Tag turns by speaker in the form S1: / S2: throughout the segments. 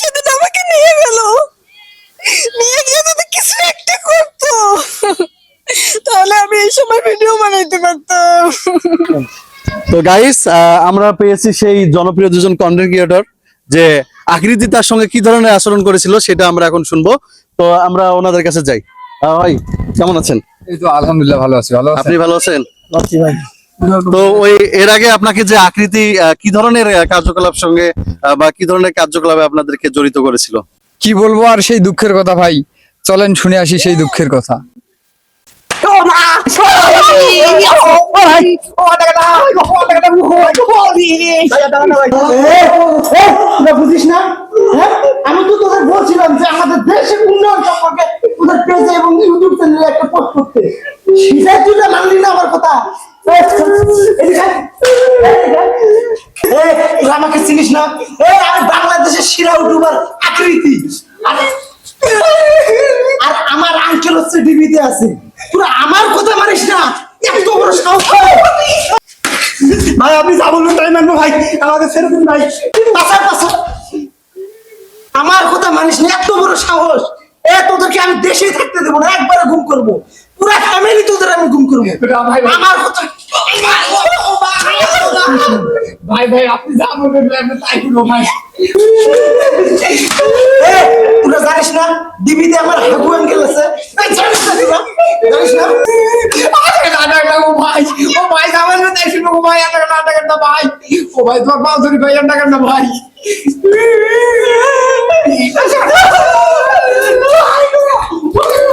S1: সেদিন আমাকে নিয়ে গেল নিয়ে গিয়ে যদি কিছু একটা করতো তাহলে আমি এই সময় ভিডিও বানাইতে পারতাম
S2: তো গাইস আমরা পেয়েছি সেই জনপ্রিয় দুজন কন্টেন্ট ক্রিয়েটর যে আকৃতি তার সঙ্গে কি ধরনের আচরণ করেছিল সেটা আমরা এখন শুনব। তো আমরা ওনাদের কাছে যাই। ভাই কেমন আছেন?
S3: এই তো আলহামদুলিল্লাহ ভালো আছি। ভালো আছেন?
S2: আপনি ভালো আছেন?
S4: আছি ভাই।
S2: তো ওই এর আগে আপনাকে যে আকৃতি আহ, কি ধরনের কার্যকলাপ সঙ্গে আহ, বা কি ধরনের কার্যকলাপে আপনাদেরকে জড়িত করেছিল?
S3: কি বলব আর সেই দুঃখের কথা ভাই। চলেন শুনে আসি সেই দুঃখের কথা।
S4: বুঝিস না হ্যাঁ? আমি তো তোদের বলছিলাম যে আমাদের দেশের উন্নয়ন সম্পর্কে তোদের পেজে এবং ইউটিউব চ্যানেলে একটা পোস্ট করতে। সেটাই তুই মানলি না আমার কথা। আমাকে চিনিস না? আমি বাংলাদেশের সেরা ইউটিউবার আকৃতি। আর- আমার আঙ্কেল হচ্ছে ডিবিতে আছে। তোরা আমার কথা মানিস না। এত বড় সাহস ভাই আপনি যা বলবেন তাই মানবো ভাই। আমাকে ছেড়ে দিন ভাই। পাশা পাশা আমার কথা মানিস না এত বড় সাহস। এ তোদেরকে আমি দেশেই থাকতে দেবো না একবারে গুম করব। পুরা ফ্যামিলি তোদের আমি গুম করব। আমার কথা
S3: ভাই ভাই আপনি যা বলবেন আমি তাই করব ভাই।
S4: তোরা জানিস না ডিবিতে আমার হাগু আঙ্কেল আছে। জানিস না না?
S3: ও ভাই ও ভাই আমার না তাই শুনব ভাই আটা কাটা আটা কাটা ভাই। ও ভাই তোমার পাও ধরি ভাই আটা কাটা ভাই।
S4: বস,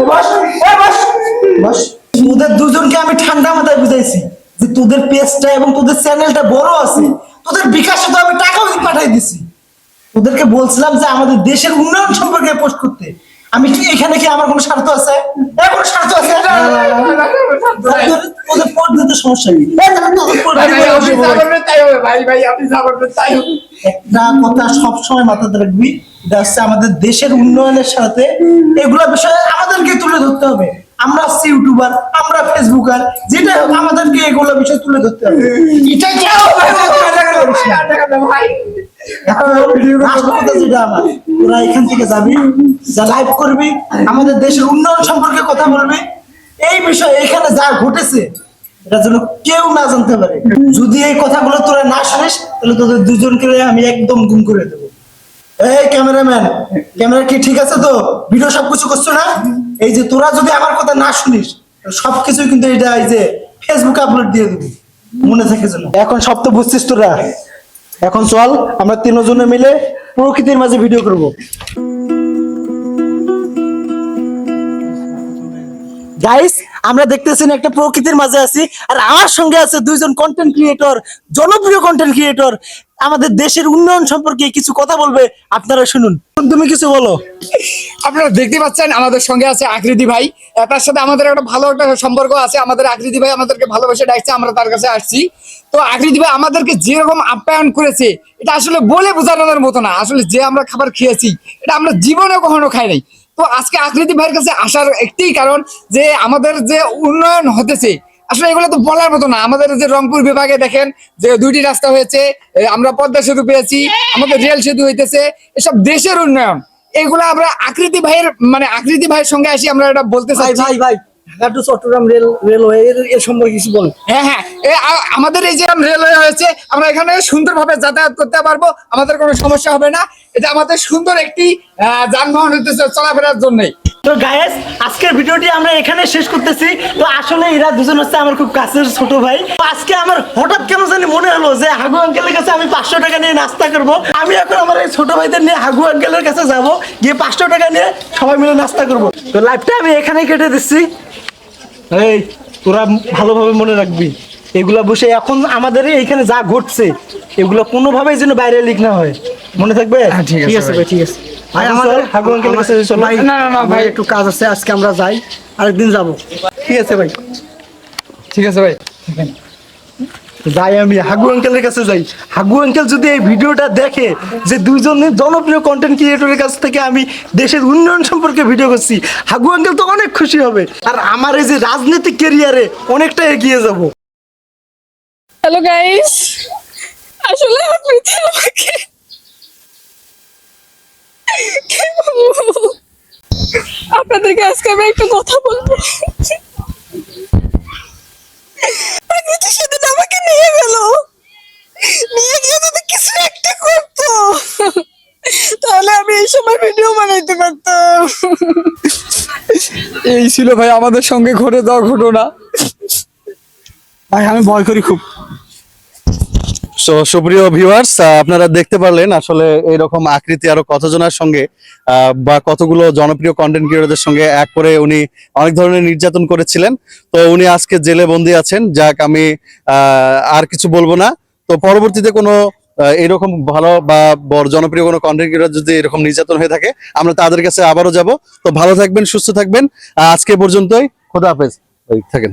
S4: এ বস, বস। তোদের দুজনকে আমি ঠান্ডা মাথায় বুঝাইছি যে তোদের পেজটা এবং তোদের চ্যানেলটা বড় আছে তোদের বিকাশে তো আমি টাকাও পাঠাই দিছি তোদেরকে বলছিলাম যে আমাদের দেশের উন্নয়ন সম্পর্কে পোস্ট করতে আমি কি এখানে কি আমার কোনো স্বার্থ আছে কোনো স্বার্থ আছে দিতে সমস্যা নেই একটা কথা সবসময় মাথাতে রাখবি এটা হচ্ছে আমাদের দেশের উন্নয়নের সাথে এগুলো বিষয়ে আমাদেরকে তুলে ধরতে হবে আমরা ইউটিউবার আমরা ফেসবুকার যেটা হোক আমাদেরকে এগুলো বিষয় তুলে ধরতে হবে। এটা কি এখান থেকে যাবি যা লাইভ করবি আমাদের দেশের উন্নয়ন সম্পর্কে কথা বলবি। এই বিষয়ে এখানে যা ঘটেছে এটা যেন কেউ না জানতে পারে। যদি এই কথাগুলো তোরা না শুনিস তাহলে তোদের দুজনকে আমি একদম গুম করে দেবো। এই ক্যামেরাম্যান, ক্যামেরা কি ঠিক আছে তো? ভিডিও সবকিছু করছ না? এই যে তোরা যদি আমার কথা না শুনিস সবকিছু কিন্তু এটা এই যে ফেসবুকে আপলোড দিয়ে দিবি। মনে থাকে এখন সব তো বুঝছিস তোরা। এখন চল, আমরা তিনজনে মিলে প্রকৃতির মাঝে ভিডিও করব। গাইস আমরা দেখতেছেন একটা প্রকৃতির মাঝে আছি, আর আমার সঙ্গে আছে দুইজন কন্টেন্ট ক্রিয়েটর জনপ্রিয় কন্টেন্ট ক্রিয়েটর আমাদের দেশের উন্নয়ন সম্পর্কে কিছু কথা বলবে, আপনারা শুনুন। তুমি কিছু বলো।
S3: আপনারা দেখতে পাচ্ছেন, আমাদের সঙ্গে আছে আকৃতি ভাই। তার সাথে আমাদের একটা ভালো একটা সম্পর্ক আছে। আমাদের আকৃতি ভাই আমাদেরকে ভালোবেসে ডাকছে, আমরা তার কাছে আসছি। তো আকৃতি ভাই আমাদেরকে যেরকম আপ্যায়ন করেছে, এটা আসলে বলে বোঝানোর মতো না। আসলে যে আমরা খাবার খেয়েছি, এটা আমরা জীবনে কখনো খাই নাই। তো আজকে আকৃতি ভাইয়ের কাছে আসার একটি কারণ যে আমাদের যে উন্নয়ন হতেছে আসলে এগুলো তো বলার মতো না। আমাদের যে রংপুর বিভাগে দেখেন যে দুইটি রাস্তা হয়েছে আমরা পদ্মা সেতু পেয়েছি আমাদের রেল সেতু হইতেছে এসব দেশের উন্নয়ন। এগুলো আমরা আকৃতি ভাইয়ের মানে আকৃতি ভাইয়ের সঙ্গে আসি আমরা এটা বলতে চাই
S4: ভাই ভাই Dhaka to Chittagong rail railway এর এর সম্পর্কে কিছু বল
S3: হ্যাঁ হ্যাঁ। আমাদের এই যে রেলওয়ে হয়েছে আমরা এখানে সুন্দরভাবে যাতায়াত করতে পারব আমাদের কোনো সমস্যা হবে না। এটা আমাদের সুন্দর একটি আহ, যানবাহন হইতেছে চলাফেরার জন্যই।
S4: তো গায়েস আজকের ভিডিওটি আমরা এখানে শেষ করতেছি। তো আসলে এরা দুজন হচ্ছে আমার খুব কাছের ছোট ভাই। আজকে আমার হঠাৎ কেন জানি মনে হলো যে হাগু আঙ্কেলের কাছে আমি পাঁচশো টাকা নিয়ে নাস্তা করব। আমি এখন আমার এই ছোট ভাইদের নিয়ে হাগু আঙ্কেলের কাছে যাব গিয়ে পাঁচশো টাকা নিয়ে সবাই মিলে নাস্তা করব। তো লাইফটা আমি এখানেই কেটে দিচ্ছি। এই তোরা ভালোভাবে মনে রাখবি। এগুলা বসে এখন আমাদের এইখানে যা ঘটছে এগুলো কোনোভাবেই যেন বাইরে লিখ না হয়। মনে থাকবে?
S3: হ্যাঁ, ঠিক আছে
S4: ঠিক আছে। ভাই আমাদের হাগু আঙ্কেলের কাছে চলো।
S3: না না না ভাই
S4: একটু কাজ আছে আজকে আমরা যাই আরেকদিন যাব। ঠিক আছে ভাই।
S3: ঠিক আছে ভাই।
S4: যাই আমি হাগু আঙ্কেলের কাছে যাই। হাগু আঙ্কেল যদি এই ভিডিওটা দেখে যে দুইজন জনপ্রিয় কন্টেন্ট ক্রিয়েটরের কাছ থেকে আমি দেশের উন্নয়ন সম্পর্কে ভিডিও করছি হাগু আঙ্কেল তো অনেক খুশি হবে। আর আমার এই যে রাজনৈতিক ক্যারিয়ারে অনেকটা এগিয়ে যাব।
S1: হ্যালো গাইস আসলে আমাকে কি বলব? আপনাদেরকে আজকে আমি একটা কথা বলব। সেদিন আমাকে নিয়ে গেল। নিয়ে গিয়ে যদি কিছু একটা করতো, তাহলে আমি এই সময় ভিডিও বানাইতে পারতাম।
S3: এই ছিল ভাই আমাদের সঙ্গে ঘটে যাওয়া ঘটনা।
S4: ভাই, আমি ভয় করি খুব।
S2: সো সুপ্রিয় ভিউয়ার্স আপনারা দেখতে পারলেন আসলে এরকম আকৃতি আরও কতজনের সঙ্গে বা কতগুলো জনপ্রিয় কন্টেন্ট ক্রিয়েটরদের সঙ্গে এক করে উনি অনেক ধরনের নির্যাতন করেছিলেন। তো উনি আজকে জেলে বন্দি আছেন, যাক আমি আর কিছু বলব না। তো পরবর্তীতে কোনো এরকম ভালো বা জনপ্রিয় কোনো কন্টেন্ট ক্রিয়েটর যদি এরকম নির্যাতন হয়ে থাকে, আমরা তাদের কাছে আবারও যাব। তো ভালো থাকবেন, সুস্থ থাকবেন। আজকে পর্যন্তই, খোদা হাফেজ। থাকেন।